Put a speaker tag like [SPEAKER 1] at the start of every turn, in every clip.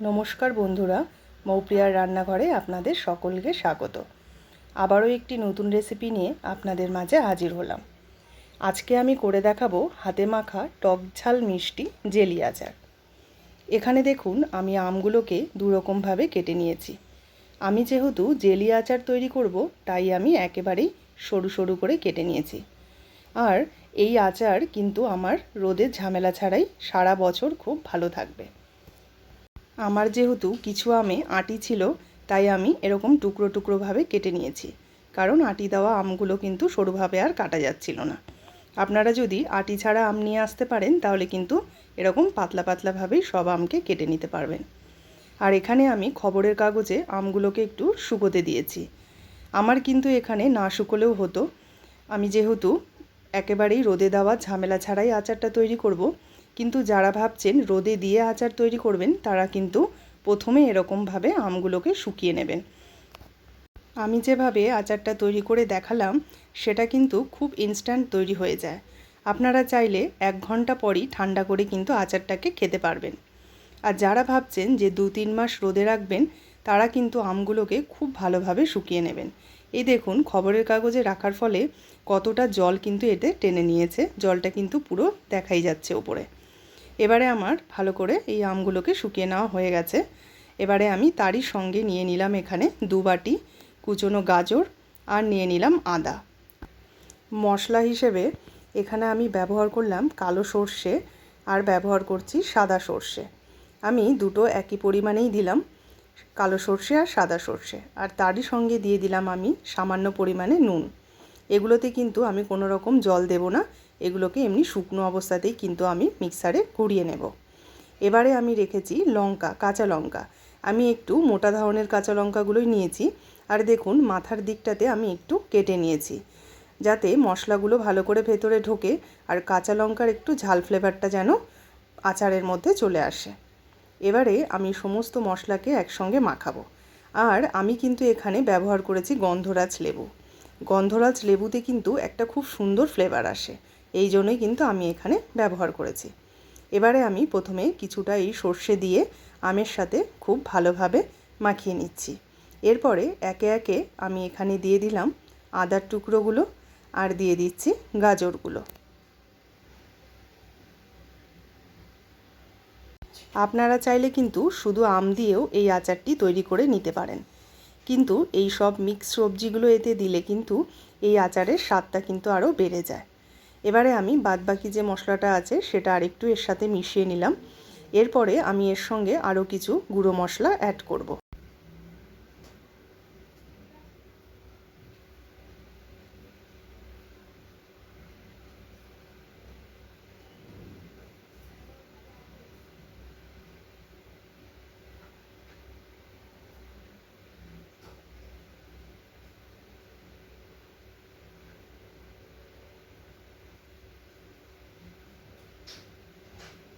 [SPEAKER 1] নমস্কার বন্ধুরা, মৌপ্রিয়ার রান্নাঘরে আপনাদের সকলকে স্বাগত। আবারও একটি নতুন রেসিপি নিয়ে আপনাদের মাঝে হাজির হলাম। আজকে আমি করে দেখাবো হাতে মাখা টক ঝাল মিষ্টি জেলি আচার। এখানে দেখুন, আমি আমগুলোকে দুরকমভাবে কেটে নিয়েছি। আমি যেহেতু জেলি আচার তৈরি করব, তাই আমি একেবারেই সরু সরু করে কেটে নিয়েছি। আর এই আচার কিন্তু আমার রোদের ঝামেলা ছাড়াই সারা বছর খুব ভালো থাকবে। আমার যেহেতু কিছু আমে আটি ছিল, তাই আমি এরকম টুকরো টুকরোভাবে কেটে নিয়েছি। কারণ আটি দেওয়া আমগুলো কিন্তু সরুভাবে আর কাটা যাচ্ছিল না। আপনারা যদি আটি ছাড়া আম নিয়ে আসতে পারেন, তাহলে কিন্তু এরকম পাতলা পাতলাভাবেই সব আমকে কেটে নিতে পারবেন। আর এখানে আমি খবরের কাগজে আমগুলোকে একটু শুকোতে দিয়েছি। আমার কিন্তু এখানে না শুকোলেও হতো। আমি যেহেতু একেবারেই রোদে দেওয়া ঝামেলা ছাড়াই আচারটা তৈরি করব কিন্তু যারা ভাবছেন রোদে দিয়ে আচার তৈরি করবেন, তারা কিন্তু প্রথমে এরকমভাবে আমগুলোকে শুকিয়ে নেবেন। আমি যেভাবে আচারটা তৈরি করে দেখালাম, সেটা কিন্তু খুব ইনস্ট্যান্ট তৈরি হয়ে যায়। আপনারা চাইলে এক ঘণ্টা পরই ঠান্ডা করে কিন্তু আচারটাকে খেতে পারবেন। আর যারা ভাবছেন যে দু তিন মাস রোদে রাখবেন, তারা কিন্তু আমগুলোকে খুব ভালোভাবে শুকিয়ে নেবেন। এই দেখুন, খবরের কাগজে রাখার ফলে কতটা জল কিন্তু এতে টেনে নিয়েছে, জলটা কিন্তু পুরো দেখাই যাচ্ছে ওপরে। এবারে আমার ভালো করে এই আমগুলোকে শুকিয়ে নেওয়া হয়ে গেছে। এবারে আমি তারই সঙ্গে নিয়ে নিলাম এখানে দু বাটি কুচনো গাজর আর নিয়ে নিলাম আদা। মশলা হিসেবে এখানে আমি ব্যবহার করলাম কালো সর্ষে আর ব্যবহার করছি সাদা সর্ষে। আমি দুটো একই পরিমাণেই দিলাম, কালো সর্ষে আর সাদা সর্ষে। আর তারই সঙ্গে দিয়ে দিলাম আমি সামান্য পরিমাণে নুন। এগুলোতে কিন্তু আমি কোনো রকম জল দেব না। এগুলোকে এমনি শুকনো অবস্থাতেই কিন্তু আমি মিক্সারে ঘুরিয়ে নেব। এবারে আমি রেখেছি লঙ্কা, কাঁচা লঙ্কা। আমি একটু মোটা ধরনের কাঁচা লঙ্কাগুলোই নিয়েছি। আর দেখুন, মাথার দিকটাতে আমি একটু কেটে নিয়েছি। যাতে মশলাগুলো ভালো করে ভেতরে ঢোকে আর কাঁচা লঙ্কার একটু ঝাল ফ্লেভারটা যেন আচারের মধ্যে চলে আসে। এবারে আমি সমস্ত মশলাকে একসঙ্গে মাখাবো। আর আমি কিন্তু এখানে ব্যবহার করেছি গন্ধরাজ লেবু। গন্ধরাজ লেবুতে কিন্তু একটা খুব সুন্দর ফ্লেভার আসে। এই জন্যই কিন্তু আমি এখানে ব্যবহার করেছি। এবারে আমি প্রথমে কিছুটা এই সর্ষে দিয়ে আমের সাথে খুব ভালোভাবে মাখিয়ে নিচ্ছি। এরপরে একে একে আমি এখানে দিয়ে দিলাম আদার টুকরোগুলো আর দিয়ে দিচ্ছি গাজরগুলো। আপনারা চাইলে কিন্তু শুধু আম দিয়েও এই আচারটি তৈরি করে নিতে পারেন। কিন্তু এই সব মিক্স সবজিগুলো এতে দিলে কিন্তু এই আচারের স্বাদটা কিন্তু আরও বেড়ে যায় এবারে আমি বাদবাকি যে মশলাটা আছে সেটা আরেকটু এর সাথে মিশিয়ে নিলাম এরপরে আমি এর সঙ্গে আরও কিছু গুঁড়ো মশলা অ্যাড করব।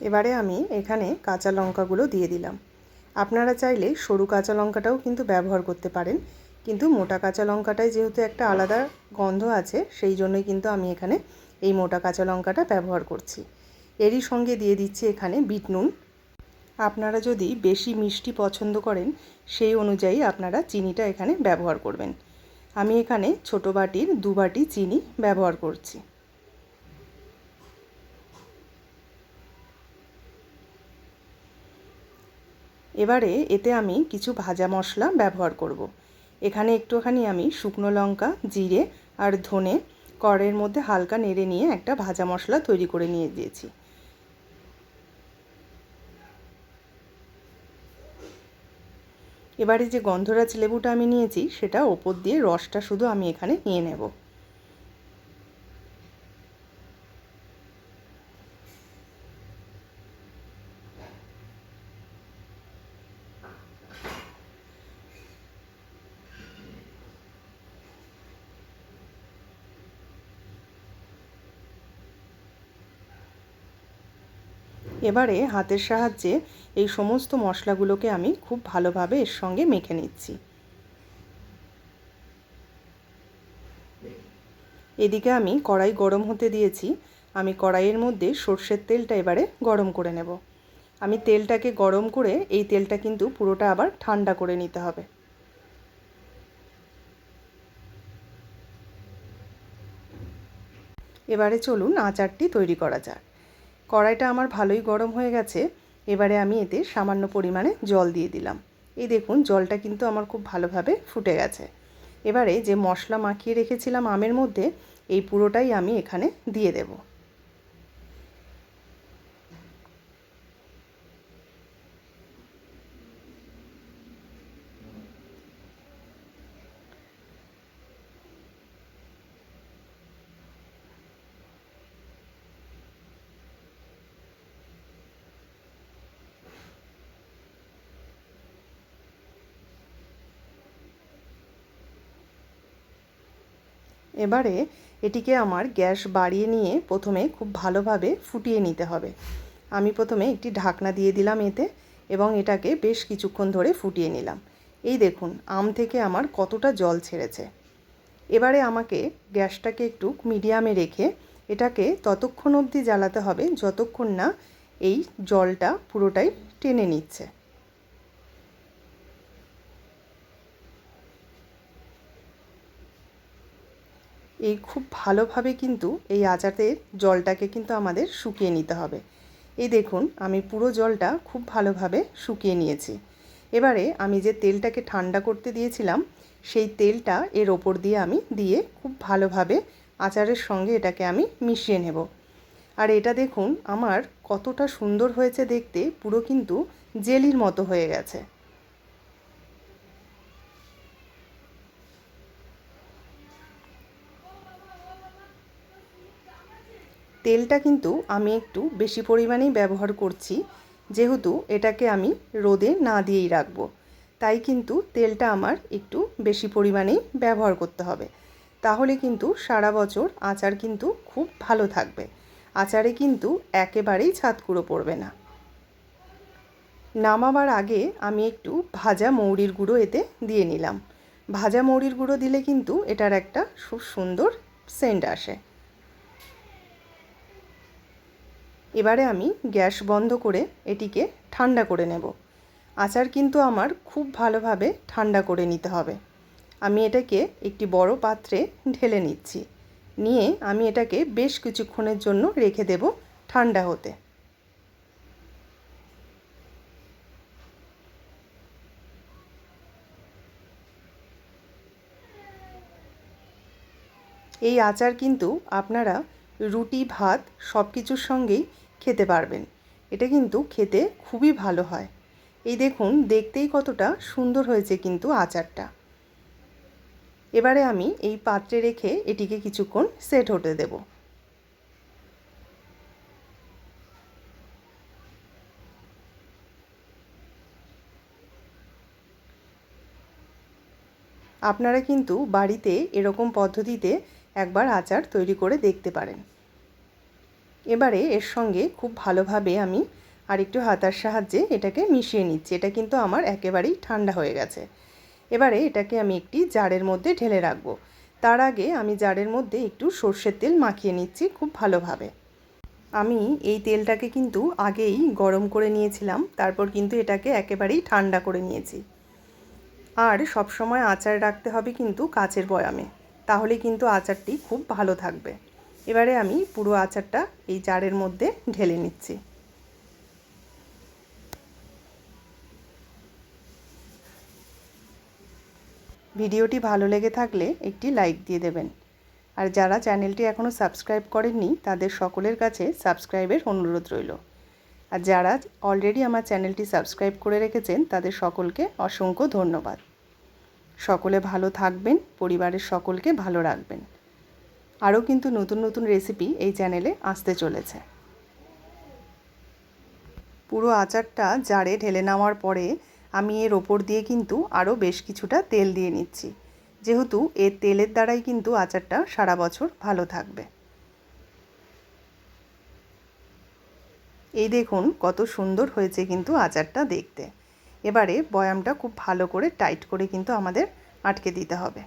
[SPEAKER 1] এবারে আমি এখানে কাঁচা লঙ্কাগুলো দিয়ে দিলাম। আপনারা চাইলে সরু কাঁচা লঙ্কাটাও কিন্তু ব্যবহার করতে পারেন, কিন্তু মোটা কাঁচা লঙ্কাটায় যেহেতু একটা আলাদা গন্ধ আছে, সেই জন্যই কিন্তু আমি এখানে এই মোটা কাঁচা লঙ্কাটা ব্যবহার করছি। এরই সঙ্গে দিয়ে দিচ্ছি এখানে বিট নুন। আপনারা যদি বেশি মিষ্টি পছন্দ করেন, সেই অনুযায়ী আপনারা চিনিটা এখানে ব্যবহার করবেন। আমি এখানে ছোটো বাটির দু বাটি চিনি ব্যবহার করছি। এবারে এতে আমি কিছু ভাজা মশলা ব্যবহার করব। এখানে একটুখানি আমি শুকনো লঙ্কা, জিরে আর ধনে কড়ের মধ্যে হালকা নেড়ে নিয়ে একটা ভাজা মশলা তৈরি করে নিয়ে দিয়েছি এবারে যে গন্ধরাজ লেবুটা আমি নিয়েছি, সেটা ওপর দিয়ে রসটা শুধু আমি এখানে নিয়ে নেব এবারে হাতের সাহায্যে এই সমস্ত মশলাগুলোকে আমি খুব ভালোভাবে এর সঙ্গে মেখে নিচ্ছি। এদিকে আমি কড়াই গরম হতে দিয়েছি। আমি কড়াইয়ের মধ্যে সর্ষের তেলটা এবারে গরম করে নেব। আমি তেলটাকে গরম করে এই তেলটা কিন্তু পুরোটা আবার ঠান্ডা করে নিতে হবে। এবারে চলুন আচারটি তৈরি করা যাক। কড়াইটা আমার ভালোই গরম হয়ে গেছে, এবারে আমি এতে সামান্য পরিমাণে জল দিয়ে দিলাম। এই দেখুন, জলটা কিন্তু আমার খুব ভালোভাবে ফুটে গেছে। এবারে যে মশলা মাখিয়ে রেখেছিলাম আমের মধ্যে, এই পুরোটাই আমি এখানে দিয়ে দেবো। এবারে এটিকে আমার গ্যাস বাড়িয়ে নিয়ে প্রথমে খুব ভালোভাবে ফুটিয়ে নিতে হবে। আমি প্রথমে একটি ঢাকনা দিয়ে দিলাম এতে এবং এটাকে বেশ কিছুক্ষণ ধরে ফুটিয়ে নিলাম। এই দেখুন, আম থেকে আমার কতটা জল ছেড়েছে। এবারে আমাকে গ্যাসটাকে একটু মিডিয়ামে রেখে এটাকে ততক্ষণ অবধি জ্বালাতে হবে যতক্ষণ না এই জলটা পুরোটাই টেনে নিচ্ছে। এই খুব ভালোভাবে কিন্তু এই আচারের জলটাকে কিন্তু আমাদের শুকিয়ে নিতে হবে। এই দেখুন, আমি পুরো জলটা খুব ভালোভাবে শুকিয়ে নিয়েছি। এবারে আমি যে তেলটাকে ঠান্ডা করতে দিয়েছিলাম, সেই তেলটা এর ওপর দিয়ে আমি দিয়ে খুব ভালোভাবে আচারের সঙ্গে এটাকে আমি মিশিয়ে নেব। আর এটা দেখুন, আমার কতটা সুন্দর হয়েছে দেখতে, পুরো কিন্তু জেলির মতো হয়ে গেছে। তেলটা কিন্তু আমি একটু বেশি পরিমাণেই ব্যবহার করছি, যেহেতু এটাকে আমি রোদে না দিয়েই রাখব। তাই কিন্তু তেলটা আমার একটু বেশি পরিমাণেই ব্যবহার করতে হবে। তাহলে কিন্তু সারা বছর আচার কিন্তু খুব ভালো থাকবে। আচারে কিন্তু একেবারেই ছাদকুড়ো পড়বে না। নামাবার আগে আমি একটু ভাজা মৌরির গুঁড়ো এতে দিয়ে নিলাম। ভাজা মৌরির গুঁড়ো দিলে কিন্তু এটার একটা খুব সুন্দর সেন্ট আসে। এবারে আমি গ্যাস বন্ধ করে এটিকে ঠান্ডা করে নেব। আচার কিন্তু আমার খুব ভালোভাবে ঠান্ডা করে নিতে হবে। আমি এটাকে একটি বড় পাত্রে ঢেলে নিচ্ছি। নিয়ে আমি এটাকে বেশ কিছুক্ষণের জন্য রেখে দেব ঠান্ডা হতে। এই আচার কিন্তু আপনারা রুটি, ভাত সব কিছুর সঙ্গেই খেতে পারবেন। এটা কিন্তু খেতে খুবই ভালো হয়। এই দেখুন, দেখতেই কতটা সুন্দর হয়েছে কিন্তু আচারটা। এবারে আমি এই পাত্রে রেখে এটিকে কিছুক্ষণ সেট হতে দেব। আপনারা কিন্তু বাড়িতে এরকম পদ্ধতিতে একবার আচার তৈরি করে দেখতে পারেন। এবারে এর সঙ্গে খুব ভালোভাবে আমি আর একটু হাতার সাহায্যে এটাকে মিশিয়ে নিচ্ছি। এটা কিন্তু আমার একেবারেই ঠান্ডা হয়ে গেছে। এবারে এটাকে আমি একটি জারের মধ্যে ঢেলে রাখব। তার আগে আমি জারের মধ্যে একটু সর্ষের তেল মাখিয়ে নিচ্ছি খুব ভালোভাবে। আমি এই তেলটাকে কিন্তু আগেই গরম করে নিয়েছিলাম, তারপর কিন্তু এটাকে একেবারেই ঠান্ডা করে নিয়েছি। আর সব সময় আচার রাখতে হবে কিন্তু কাচের বয়ামে। তাহলে কিন্তু আচারটি খুব ভালো থাকবে। এবারে আমি পুরো আচারটা এই জারের মধ্যে ঢেলে নিচ্ছি। ভিডিওটি ভালো লেগে থাকলে একটি লাইক দিয়ে দেবেন। আর যারা চ্যানেলটি এখনও সাবস্ক্রাইব করেননি, তাদের সকলের কাছে সাবস্ক্রাইবের অনুরোধ রইল। আর যারা অলরেডি আমার চ্যানেলটি সাবস্ক্রাইব করে রেখেছেন, তাদের সকলকে অসংখ্য ধন্যবাদ। সকলে ভালো থাকবেন, পরিবারের সকলকে ভালো রাখবেন। আরও কিন্তু নতুন নতুন রেসিপি এই চ্যানেলে আসতে চলেছে। পুরো আচারটা জারে ঢেলে নেওয়ার পরে আমি এর ওপর দিয়ে কিন্তু আরও বেশ কিছুটা তেল দিয়ে নিচ্ছি। যেহেতু এর তেলের দ্বারাই কিন্তু আচারটা সারা বছর ভালো থাকবে। এই দেখুন কত সুন্দর হয়েছে কিন্তু আচারটা দেখতে। এবারে বয়ামটা খুব ভালো করে টাইট করে কিন্তু আমাদের আটকে দিতে হবে।